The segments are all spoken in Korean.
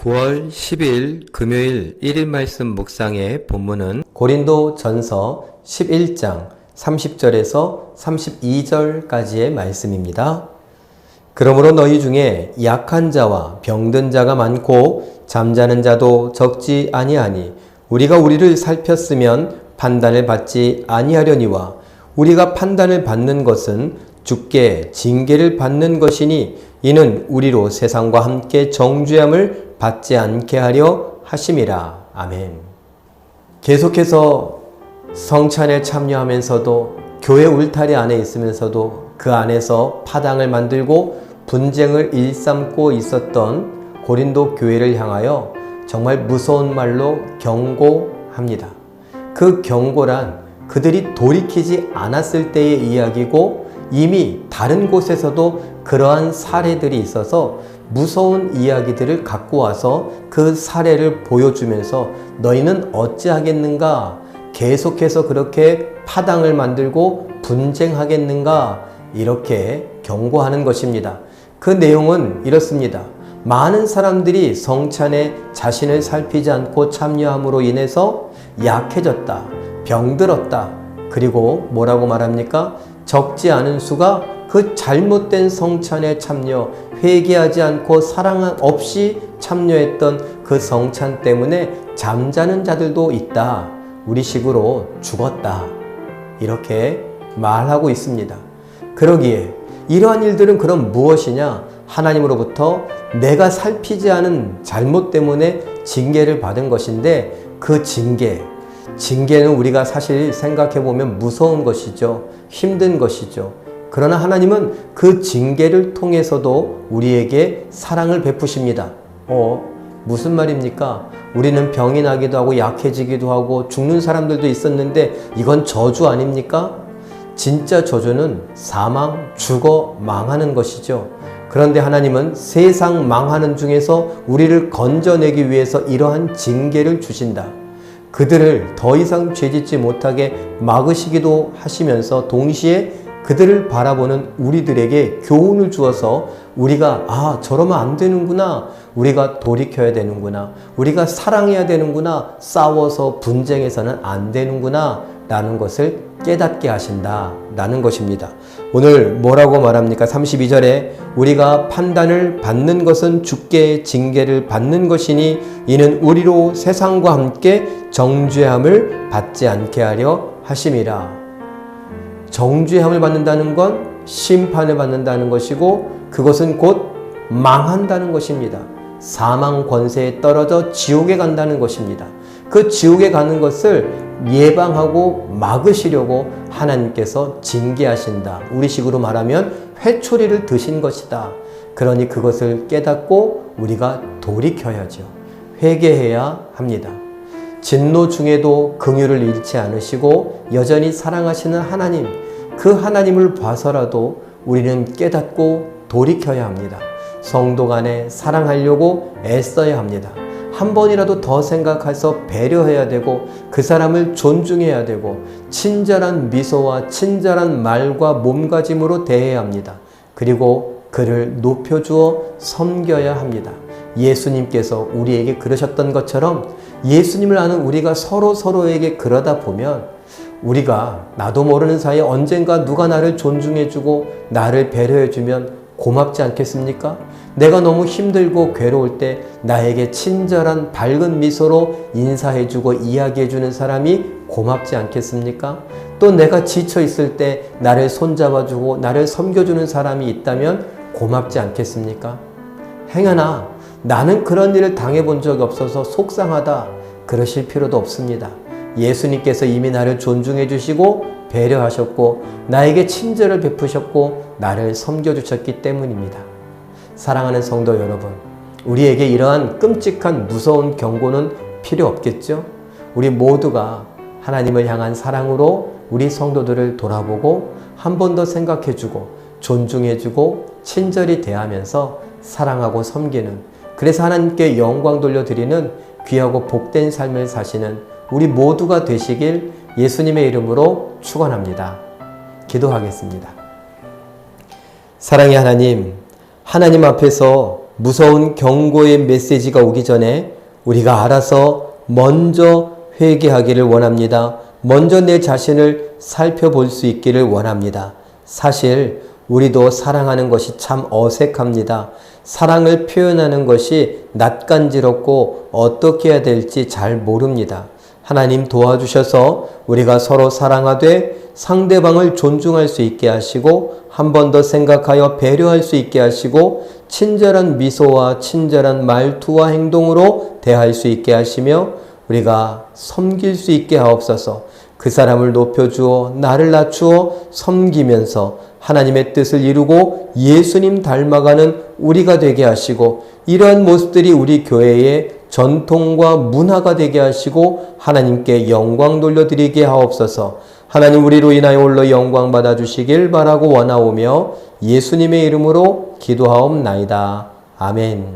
9월 10일 금요일 1일 말씀 묵상의 본문은 고린도 전서 11장 30절에서 32절까지의 말씀입니다. 그러므로 너희 중에 약한 자와 병든 자가 많고 잠자는 자도 적지 아니하니 우리가 우리를 살폈으면 판단을 받지 아니하려니와 우리가 판단을 받는 것은 주께 징계를 받는 것이니 이는 우리로 세상과 함께 정죄함을 받지 않게 하려 하심이라. 아멘. 계속해서 성찬에 참여하면서도 교회 울타리 안에 있으면서도 그 안에서 파당을 만들고 분쟁을 일삼고 있었던 고린도 교회를 향하여 정말 무서운 말로 경고합니다. 그 경고란 그들이 돌이키지 않았을 때의 이야기고 이미 다른 곳에서도 그러한 사례들이 있어서 무서운 이야기들을 갖고 와서 그 사례를 보여주면서 너희는 어찌하겠는가? 계속해서 그렇게 파당을 만들고 분쟁하겠는가? 이렇게 경고하는 것입니다. 그 내용은 이렇습니다. 많은 사람들이 성찬에 자신을 살피지 않고 참여함으로 인해서 약해졌다, 병들었다, 그리고 뭐라고 말합니까? 적지 않은 수가 그 잘못된 성찬에 참여, 회개하지 않고 사랑 없이 참여했던 그 성찬 때문에 잠자는 자들도 있다. 우리 식으로 죽었다. 이렇게 말하고 있습니다. 그러기에 이러한 일들은 그럼 무엇이냐? 하나님으로부터 내가 살피지 않은 잘못 때문에 징계를 받은 것인데 그 징계, 징계는 우리가 사실 생각해 보면 무서운 것이죠. 힘든 것이죠. 그러나 하나님은 그 징계를 통해서도 우리에게 사랑을 베푸십니다. 어, 무슨 말입니까? 우리는 병이 나기도 하고 약해지기도 하고 죽는 사람들도 있었는데 이건 저주 아닙니까? 진짜 저주는 사망, 죽어 망하는 것이죠. 그런데 하나님은 세상 망하는 중에서 우리를 건져내기 위해서 이러한 징계를 주신다. 그들을 더 이상 죄짓지 못하게 막으시기도 하시면서 동시에 그들을 바라보는 우리들에게 교훈을 주어서 우리가 아 저러면 안 되는구나. 우리가 돌이켜야 되는구나. 우리가 사랑해야 되는구나. 싸워서 분쟁해서는 안 되는구나. 라는 것을 깨닫게 하신다. 라는 것입니다. 오늘 뭐라고 말합니까? 32절에 우리가 판단을 받는 것은 주께 징계를 받는 것이니 이는 우리로 세상과 함께 정죄함을 받지 않게 하려 하심이라 정죄함을 받는다는 건 심판을 받는다는 것이고 그것은 곧 망한다는 것입니다. 사망 권세에 떨어져 지옥에 간다는 것입니다. 그 지옥에 가는 것을 예방하고 막으시려고 하나님께서 징계하신다. 우리식으로 말하면 회초리를 드신 것이다. 그러니 그것을 깨닫고 우리가 돌이켜야죠. 회개해야 합니다. 진노 중에도 긍휼을 잃지 않으시고 여전히 사랑하시는 하나님, 그 하나님을 봐서라도 우리는 깨닫고 돌이켜야 합니다. 성도 간에 사랑하려고 애써야 합니다. 한 번이라도 더 생각해서 배려해야 되고 그 사람을 존중해야 되고 친절한 미소와 친절한 말과 몸가짐으로 대해야 합니다. 그리고 그를 높여주어 섬겨야 합니다. 예수님께서 우리에게 그러셨던 것처럼 예수님을 아는 우리가 서로 서로에게 그러다 보면 우리가 나도 모르는 사이에 언젠가 누가 나를 존중해주고 나를 배려해주면 고맙지 않겠습니까? 내가 너무 힘들고 괴로울 때 나에게 친절한 밝은 미소로 인사해주고 이야기해주는 사람이 고맙지 않겠습니까? 또 내가 지쳐 있을 때 나를 손잡아주고 나를 섬겨주는 사람이 있다면 고맙지 않겠습니까? 행여나 나는 그런 일을 당해본 적이 없어서 속상하다. 그러실 필요도 없습니다. 예수님께서 이미 나를 존중해 주시고 배려하셨고 나에게 친절을 베푸셨고 나를 섬겨 주셨기 때문입니다. 사랑하는 성도 여러분, 우리에게 이러한 끔찍한 무서운 경고는 필요 없겠죠? 우리 모두가 하나님을 향한 사랑으로 우리 성도들을 돌아보고 한 번 더 생각해 주고 존중해 주고 친절히 대하면서 사랑하고 섬기는 그래서 하나님께 영광 돌려드리는 귀하고 복된 삶을 사시는 우리 모두가 되시길 예수님의 이름으로 축원합니다. 기도하겠습니다. 사랑의 하나님, 하나님 앞에서 무서운 경고의 메시지가 오기 전에 우리가 알아서 먼저 회개하기를 원합니다. 먼저 내 자신을 살펴볼 수 있기를 원합니다. 사실 우리도 사랑하는 것이 참 어색합니다. 사랑을 표현하는 것이 낯간지럽고 어떻게 해야 될지 잘 모릅니다. 하나님 도와주셔서 우리가 서로 사랑하되 상대방을 존중할 수 있게 하시고 한 번 더 생각하여 배려할 수 있게 하시고 친절한 미소와 친절한 말투와 행동으로 대할 수 있게 하시며 우리가 섬길 수 있게 하옵소서 그 사람을 높여주어 나를 낮추어 섬기면서 하나님의 뜻을 이루고 예수님 닮아가는 우리가 되게 하시고 이러한 모습들이 우리 교회의 전통과 문화가 되게 하시고 하나님께 영광 돌려드리게 하옵소서. 하나님 우리로 인하여 홀로 영광 받아 주시길 바라고 원하오며 예수님의 이름으로 기도하옵나이다. 아멘.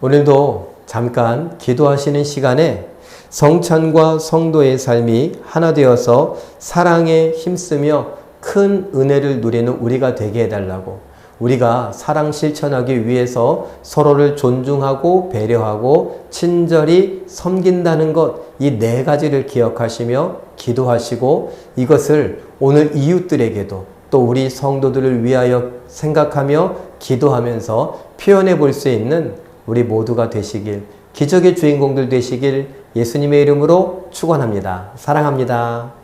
오늘도 잠깐 기도하시는 시간에 성찬과 성도의 삶이 하나 되어서 사랑에 힘쓰며 큰 은혜를 누리는 우리가 되게 해달라고 우리가 사랑 실천하기 위해서 서로를 존중하고 배려하고 친절히 섬긴다는 것, 이 네 가지를 기억하시며 기도하시고 이것을 오늘 이웃들에게도 또 우리 성도들을 위하여 생각하며 기도하면서 표현해 볼 수 있는 우리 모두가 되시길, 기적의 주인공들 되시길 예수님의 이름으로 축원합니다. 사랑합니다.